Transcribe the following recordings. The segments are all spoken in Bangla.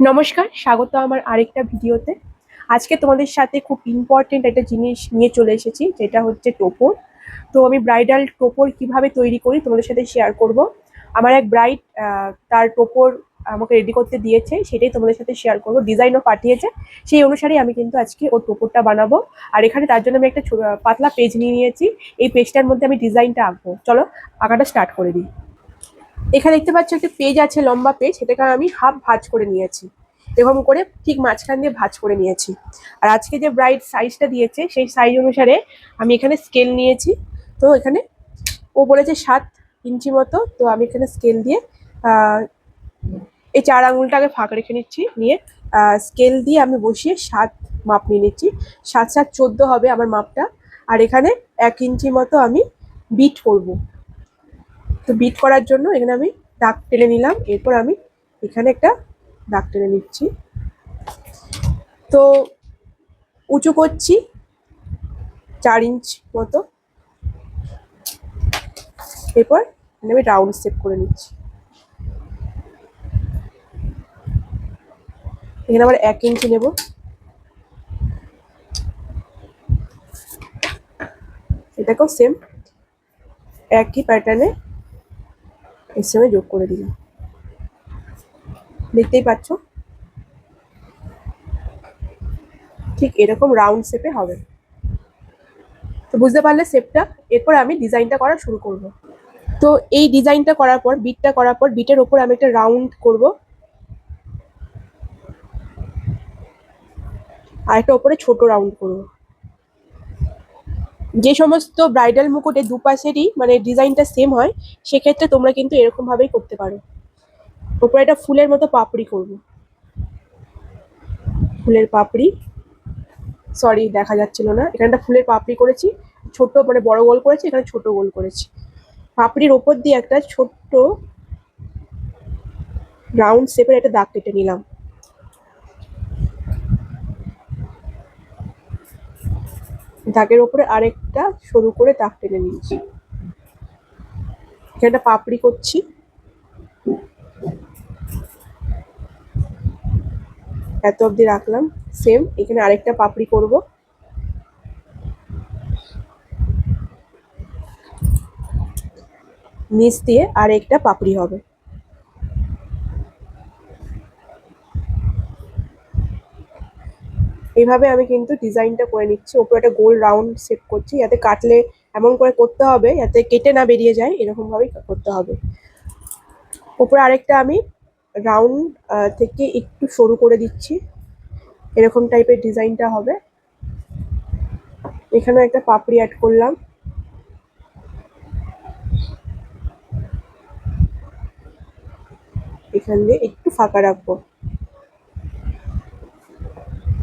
নমস্কার, স্বাগত আমার আরেকটা ভিডিওতে। আজকে তোমাদের সাথে খুব ইম্পর্টেন্ট একটা জিনিস নিয়ে চলে এসেছি, যেটা হচ্ছে টোপর। তো আমি ব্রাইডাল টোপর কীভাবে তৈরি করি তোমাদের সাথে শেয়ার করব। আমার এক ব্রাইড তার টোপর আমাকে রেডি করতে দিয়েছে, সেটাই তোমাদের সাথে শেয়ার করব। ডিজাইনও পাঠিয়েছে, সেই অনুসারেই আমি কিন্তু আজকে ওর টোপরটা বানাবো। আর এখানে তার জন্য আমি একটা পাতলা পেজ নিয়ে নিয়েছি। এই পেজটার মধ্যে আমি ডিজাইনটা আঁকবো। চলো, আঁকাটা স্টার্ট করে দিই। এখানে দেখতে পাচ্ছ একটা পেজ আছে, লম্বা পেজ সেটাকে আমি হাফ ভাঁজ করে নিয়েছি। এরকম করে ঠিক মাঝখান দিয়ে ভাঁজ করে নিয়েছি। আর আজকে যে ব্রাইড সাইজটা দিয়েছে, সেই সাইজ অনুসারে আমি এখানে স্কেল নিয়েছি। তো এখানে ও বলেছে সাত ইঞ্চি মতো, তো আমি এখানে স্কেল দিয়ে এই চার আঙুলটাকে ফাঁক রেখে নিচ্ছি, নিয়ে স্কেল দিয়ে আমি বসিয়ে সাত মাপ নিয়ে নিচ্ছি। সাত সাত চোদ্দ হবে আমার মাপটা। আর এখানে এক ইঞ্চি মতো আমি বিট করব। তো বিট করার জন্য এখানে আমি দাগ টেনে নিলাম। এরপর আমি এখানে একটা দাগ টেনে নিচ্ছি। তো উঁচু করছি চার ইঞ্চ মতো। এরপর আমি রাউন্ড শেপ করে নিচ্ছি। এখানে আবার এক ইঞ্চি নেব। এটাকেও সেম একই প্যাটার্নে এর সঙ্গে যোগ করে দিলাম দেখতেই পাচ্ছ? ঠিক এরকম রাউন্ড শেপে হবে। তো বুঝতে পারলে শেপটা এরপর আমি ডিজাইনটা করা শুরু করব। তো এই ডিজাইনটা করার পর বিটটা করার পর বিটের ওপর আমি একটা রাউন্ড করব। আর একটা ওপরে ছোট রাউন্ড করব। যে সমস্ত ব্রাইডাল মুকুটে দুপাশেরই মানে ডিজাইনটা সেম হয়, সেক্ষেত্রে তোমরা কিন্তু এরকমভাবেই করতে পারো। ওপরে একটা ফুলের মতো পাপড়ি করব। ফুলের পাপড়ি। সরি দেখা যাচ্ছিল না। এখানে একটা ফুলের পাপড়ি করেছি। ছোট মানে বড় গোল করেছি, এখানে ছোট গোল করেছি। পাপড়ির ওপর দিয়ে একটা ছোট্ট রাউন্ড শেপের একটা দাগ কেটে নিলাম। দাগের ওপরে আরেকটা সরু করে দাগ টেনে নিয়েছি। এখানে পাপড়ি করছি। এত অবধি রাখলাম। সেম এখানে আরেকটা পাপড়ি করব। নিচ দিয়ে আরেকটা পাপড়ি হবে। এইভাবে আমি কিন্তু ডিজাইনটা করে নিচ্ছি, ওপরে একটা গোল রাউন্ড শেপ করছি, যাতে কাটলে এমন করে করতে হবে, যাতে কেটে না বেরিয়ে যায়, এরকমভাবেই করতে হবে। ওপরে আরেকটা আমি রাউন্ড থেকে একটু সরু করে দিচ্ছি, এরকম টাইপের ডিজাইনটা হবে। এখানে একটা পাপড়ি অ্যাড করলাম। এখান দিয়ে একটু ফাঁকা রাখব।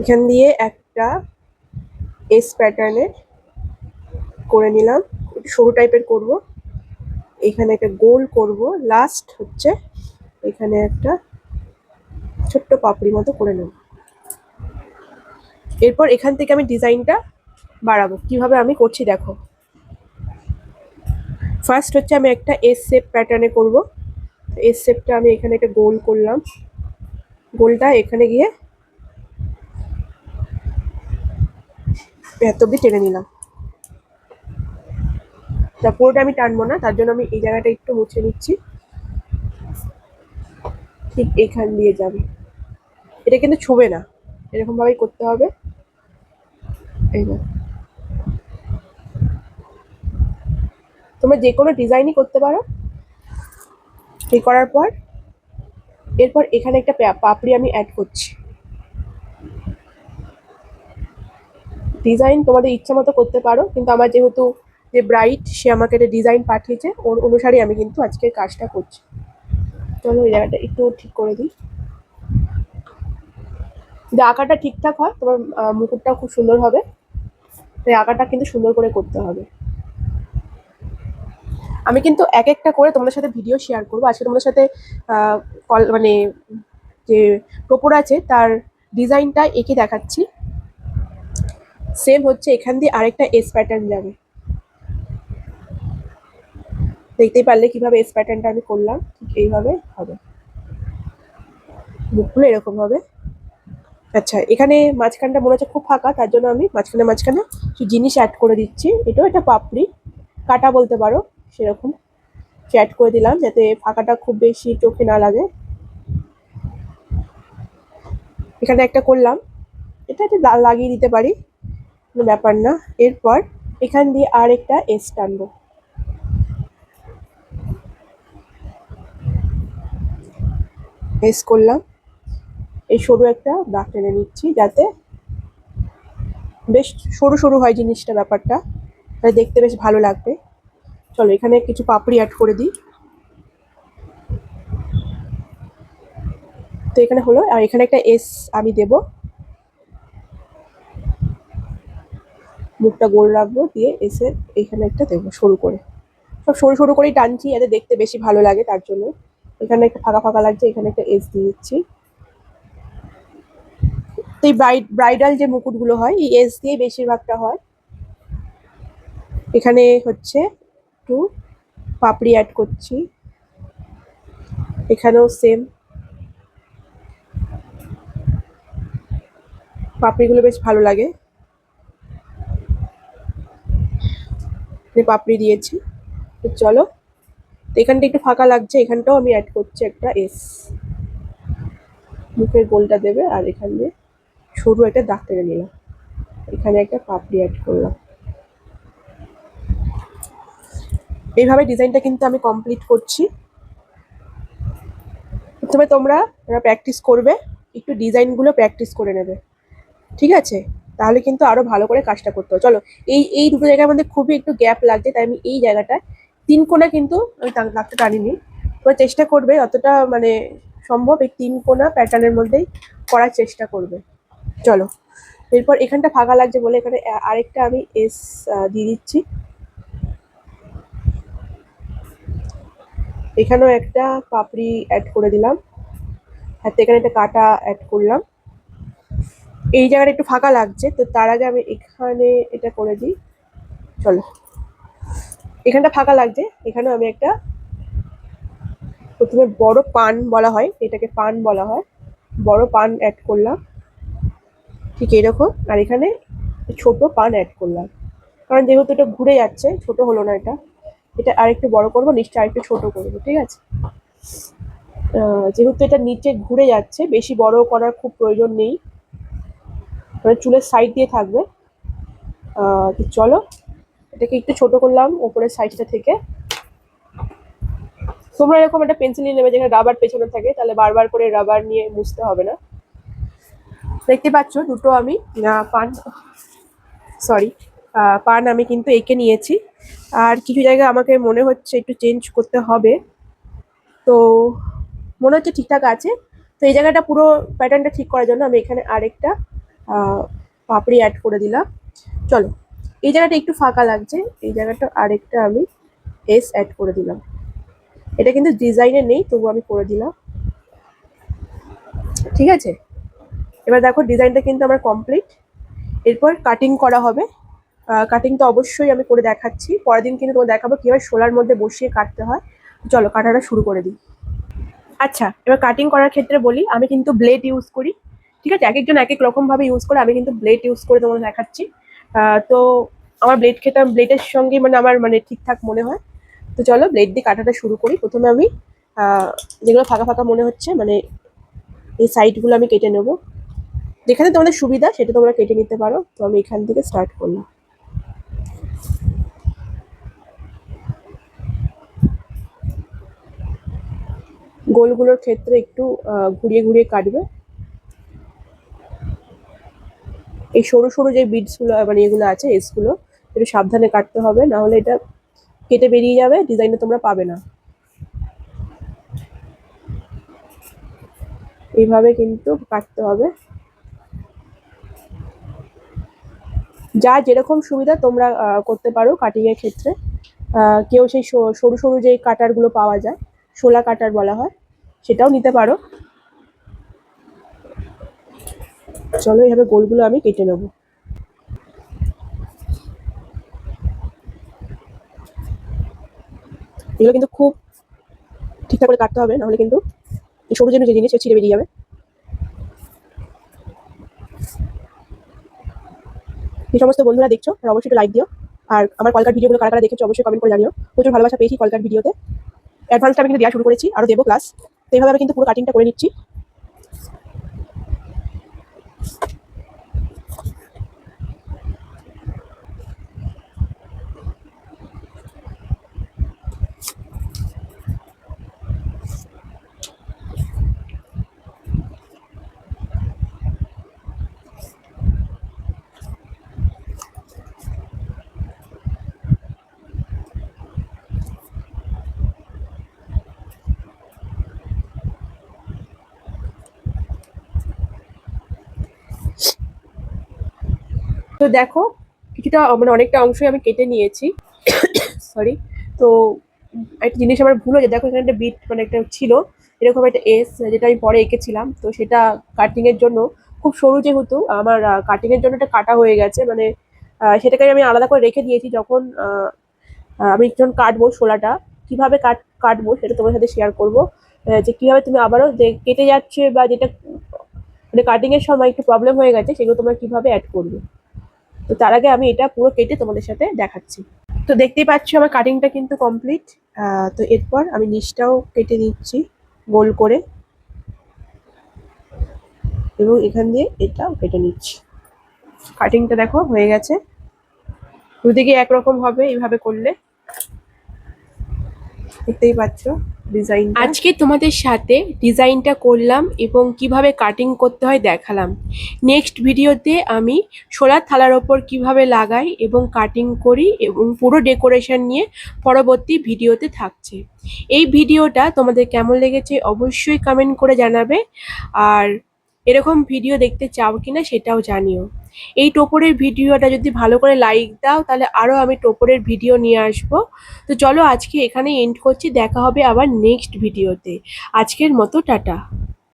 এখান দিয়ে একটা এস প্যাটার্নের করে নিলাম। একটু সরু টাইপের করব। এখানে একটা গোল করব। লাস্ট হচ্ছে এখানে একটা ছোট্ট পাপড়ি মতো করে নেব। এরপর এখান থেকে আমি ডিজাইনটা বাড়াবো। কীভাবে আমি করছি দেখো। ফার্স্ট হচ্ছে আমি একটা এস শেপ প্যাটার্নে করব। এস শেপটা আমি এখানে একটা গোল করলাম। গোলটা এখানে গিয়ে এত অব্দি টেনে নিলাম। তা পুরোটা আমি টানবো না, তার জন্য আমি এই জায়গাটা একটু মুছে নিচ্ছি। ঠিক এখান দিয়ে যাবে। এটা কিন্তু ছুবে না এরকম ভাবেই করতে হবে। তোমরা যে কোনো ডিজাইনই করতে পারো। এই করার পর, এরপর এখানে একটা পাপড়ি আমি অ্যাড করছি। ডিজাইন তোমাদের ইচ্ছা মতো করতে পারো কিন্তু আমার যেহেতু যে ব্রাইট সে আমাকে একটা ডিজাইন পাঠিয়েছে ওর অনুসারে আমি কিন্তু আজকে কাজটা করছি। চলো এই জায়গাটা একটু ঠিক করে দিই। যে আঁকাটা ঠিকঠাক হয় তোমার আহ, মুকুটটাও খুব সুন্দর হবে। তাই আঁকাটা কিন্তু সুন্দর করে করতে হবে। আমি কিন্তু এক একটা করে তোমাদের সাথে ভিডিও শেয়ার করব। আজকে তোমাদের সাথে কল মানে যে টোপর আছে তার ডিজাইনটা এঁকে দেখাচ্ছি। সেম হচ্ছে, এখান দিয়ে আরেকটা এস প্যাটার্ন যাবে। দেখতেই পারলে কীভাবে এস প্যাটার্নটা আমি করলাম, ঠিক এইভাবে হবে। মুখগুলো এরকম হবে। আচ্ছা এখানে মাঝখানটা মনে হচ্ছে খুব ফাঁকা, তার জন্য আমি মাঝখানে মাঝখানে জিনিস অ্যাড করে দিচ্ছি। এটাও একটা পাপড়ি, কাটা বলতে পারো, সেরকম। অ্যাড করে দিলাম, যাতে ফাঁকাটা খুব বেশি চোখে না লাগে। এখানে একটা করলাম। এটা একটা লাগিয়ে দিতে পারি। কোনো ব্যাপার না। এরপর এখান দিয়ে আর একটা এস টানবো। এস করলাম। এই সরু একটা দাগ টেনে নিচ্ছি যাতে বেশ সরু সরু হয় জিনিসটা ব্যাপারটা। তাহলে দেখতে বেশ ভালো লাগবে। চলো এখানে কিছু পাপড়ি অ্যাড করে দিই। তো এখানে হলো, আর এখানে একটা এস আমি দেব। মুখটা গোল রাখব, দিয়ে এসে এখানে একটা দেবো সরু করে। সব সরু সরু করেই টানছি যাতে দেখতে বেশি ভালো লাগে তার জন্য। এখানে একটা ফাঁকা ফাঁকা লাগছে, এখানে একটা এস দিয়ে দিচ্ছি। তো এই ব্রাইড ব্রাইডাল যে মুকুটগুলো হয়, এই এস দিয়ে বেশিরভাগটা হয়। এখানে হচ্ছে একটু পাপড়ি অ্যাড করছি। এখানেও সেম পাপড়িগুলো বেশ ভালো লাগে। পাপড়ি দিয়েছি। তো চলো, তো এখানটা একটু ফাঁকা লাগছে, এখানটাও আমি অ্যাড করছি একটা এস মুখের গোলটা দেবে আর এখান দিয়ে সরু একটা দাগ টেনে নিলাম। এখানে একটা পাপড়ি অ্যাড করলাম। এইভাবে ডিজাইনটা কিন্তু আমি কমপ্লিট করছি। প্রথমে তোমরা প্র্যাকটিস করবে, একটু ডিজাইনগুলো প্র্যাকটিস করে নেবে। ঠিক আছে? তাহলে কিন্তু আরও ভালো করে কাজটা করতে হবে। চলো, এই এই দুটো জায়গার মধ্যে খুবই একটু গ্যাপ লাগছে, তাই আমি এই জায়গাটায় তিন কোনা কিন্তু আমি দাগটা টানিনি তোমরা চেষ্টা করবে অতটা মানে সম্ভব এই তিন কোনা প্যাটার্নের মধ্যেই করার চেষ্টা করবে। চলো, এরপর এখানটা ফাঁকা লাগছে বলে এখানে আরেকটা আমি এস দিয়ে দিচ্ছি। এখানেও একটা পাপড়ি অ্যাড করে দিলাম। হাতে এখানে একটা কাটা অ্যাড করলাম। এই জায়গাটা একটু ফাঁকা লাগছে, তো তার আগে আমি এখানে এটা করে দিই। চলো। এখানটা ফাঁকা লাগছে, এখানেও আমি একটা প্রথমে বড় পান বলা হয়, এটাকে পান বলা হয়। বড় পান অ্যাড করলাম। ঠিক এরকম আর এখানে ছোট পান অ্যাড করলাম। কারণ যেহেতু এটা ঘুরে যাচ্ছে, ছোট হলো না এটা। এটা আরেকটু বড় করব নিচটা আরেকটু ছোট করব, ঠিক আছে? যেহেতু এটা নিচে ঘুরে যাচ্ছে, বেশি বড় করার খুব প্রয়োজন নেই। মানে চুলের সাইড দিয়ে থাকবে। চলো, এটাকে একটু ছোট করলাম, ওপরের সাইডটা থেকে। তোমরা এরকম একটা পেন্সিল নিয়ে নেবে যেখানে রাবার পেছনে থাকে, তাহলে বারবার করে রাবার নিয়ে মুছতে হবে না। দেখতে পাচ্ছ, দুটো আমি পান সরি পান আমি কিন্তু এঁকে নিয়েছি। আর কিছু জায়গায় আমাকে মনে হচ্ছে একটু চেঞ্জ করতে হবে। তো মনে হচ্ছে ঠিকঠাক আছে। তো এই জায়গাটা পুরো প্যাটার্নটা ঠিক করার জন্য আমি এখানে আরেকটা পাপড়ি অ্যাড করে দিলাম। চলো, এই জায়গাটা একটু ফাঁকা লাগছে, এই জায়গাটা আরেকটা আমি এস অ্যাড করে দিলাম। এটা কিন্তু ডিজাইনে নেই তবু আমি করে দিলাম। ঠিক আছে? এবার দেখো ডিজাইনটা কিন্তু আমার কমপ্লিট এরপর কাটিং করা হবে। কাটিং তো অবশ্যই আমি করে দেখাচ্ছি। পরের দিন কিন্তু তোমার দেখাবো কীভাবে শোলার মধ্যে বসিয়ে কাটতে হয়। চলো, কাটাটা শুরু করে দিই। আচ্ছা এবার কাটিং করার ক্ষেত্রে বলি, আমি কিন্তু ব্লেড ইউজ করি। ঠিক আছে? এক একজন এক এক রকম ভাবে ইউজ করে আমি কিন্তু ব্লেড ইউজ করে তোমাদের দেখাচ্ছি। তো আমার ব্লেড খেতাম ব্লেডের সঙ্গে মানে আমার মানে ঠিকঠাক মনে হয়। তো চলো ব্লেড দিয়ে কাটাটা শুরু করি। প্রথমে আমি যেগুলো ফাঁকা ফাঁকা মনে হচ্ছে মানে এই সাইডগুলো আমি কেটে নেব। যেখানে তোমাদের সুবিধা, সেটা তোমরা কেটে নিতে পারো। তো আমি এখান থেকে স্টার্ট করলাম। গোলগুলোর ক্ষেত্রে একটু ঘুরিয়ে ঘুরিয়ে কাটবে। এই সরু সরু যে বিটসগুলো মানে এগুলো আছে, এসগুলো, একটু সাবধানে কাটতে হবে, না হলে এটা কেটে বেরিয়ে যাবে ডিজাইনটা তোমরা পাবে না। এইভাবে কিন্তু কাটতে হবে। যা যেরকম সুবিধা তোমরা করতে পারো কাটিং এর ক্ষেত্রে কেউ সেই সরু সরু যে কাটারগুলো পাওয়া যায়, শোলা কাটার বলা হয়, সেটাও নিতে পারো। চলো, এইভাবে গোলগুলো আমি কেটে নেব। এগুলো কিন্তু খুব ঠিকঠাক করে কাটতে হবে, নাহলে কিন্তু এই সরু যে জিনিস ছিঁড়ে বেরিয়ে যাবে। এই সমস্ত বন্ধুরা দেখছ আর অবশ্যই লাইক দিও। আর আমার কলকার ভিডিওগুলো কারা কারা দেখেছ, অবশ্যই কমেন্ট করে জানিও। প্রচুর ভালোবাসা পেয়েছি কলকার ভিডিওতে অ্যাডভান্সটা আমি কিন্তু দেওয়া শুরু করেছি আরও দেবো ক্লাস তো এইভাবে আমি কিন্তু পুরো কাটিংটা করে নিচ্ছি। তো দেখো, কিছুটা মানে অনেকটা অংশই আমি কেটে নিয়েছি। সরি তো একটা জিনিস আমার ভুল হয়েছে। দেখো, এখানে একটা বিট মানে একটা ছিল, এরকম একটা এস যেটা আমি পরে এঁকেছিলাম। তো সেটা কাটিং এর জন্য খুব সরু যেহেতু, আমার কাটিং এর জন্য এটা কাটা হয়ে গেছে। মানে সেটাকে আমি আলাদা করে রেখে দিয়েছি যখন আমি যখন কাটবো শোলাটা কীভাবে কাট, কাটবো সেটা তোমার সাথে শেয়ার করব। যে কীভাবে তুমি আবারও যে কেটে যাচ্ছে বা যেটা মানে কাটিং এর সময় একটু প্রবলেম হয়ে গেছে, সেগুলো তোমরা কীভাবে অ্যাড করবে। তো তার আগে আমি এটা পুরো কেটে তোমাদের সাথে দেখাচ্ছি। তো দেখতেই পাচ্ছ আমার কাটিংটা কিন্তু কমপ্লিট তো এরপর আমি নিচটাও কেটে নিচ্ছি গোল করে। এবং এখান দিয়ে এটাও কেটে নিচ্ছি। কাটিংটা দেখো হয়ে গেছে। দুদিকে একরকম হবে এইভাবে করলে। দেখতেই পাচ্ছ। ডিজাইন আজকে তোমাদের সাথে ডিজাইনটা করলাম এবং কীভাবে কাটিং করতে হয় দেখালাম। নেক্সট ভিডিওতে আমি সোলার থালার ওপর কীভাবে লাগাই এবং কাটিং করি এবং পুরো ডেকোরেশন নিয়ে পরবর্তী ভিডিওতে থাকছে। এই ভিডিওটা তোমাদের কেমন লেগেছে অবশ্যই কমেন্ট করে জানাবে। আর এরকম ভিডিও দেখতে চাও কিনা সেটাও জানিও। এই টোপরের ভিডিওটা যদি ভালো করে লাইক দাও, তাহলে আরও আমি টোপরের ভিডিও নিয়ে আসব। তো চলো আজকে এখানে এন্ড করছি, দেখা হবে আবার নেক্সট ভিডিওতে আজকের মতো, টাটা।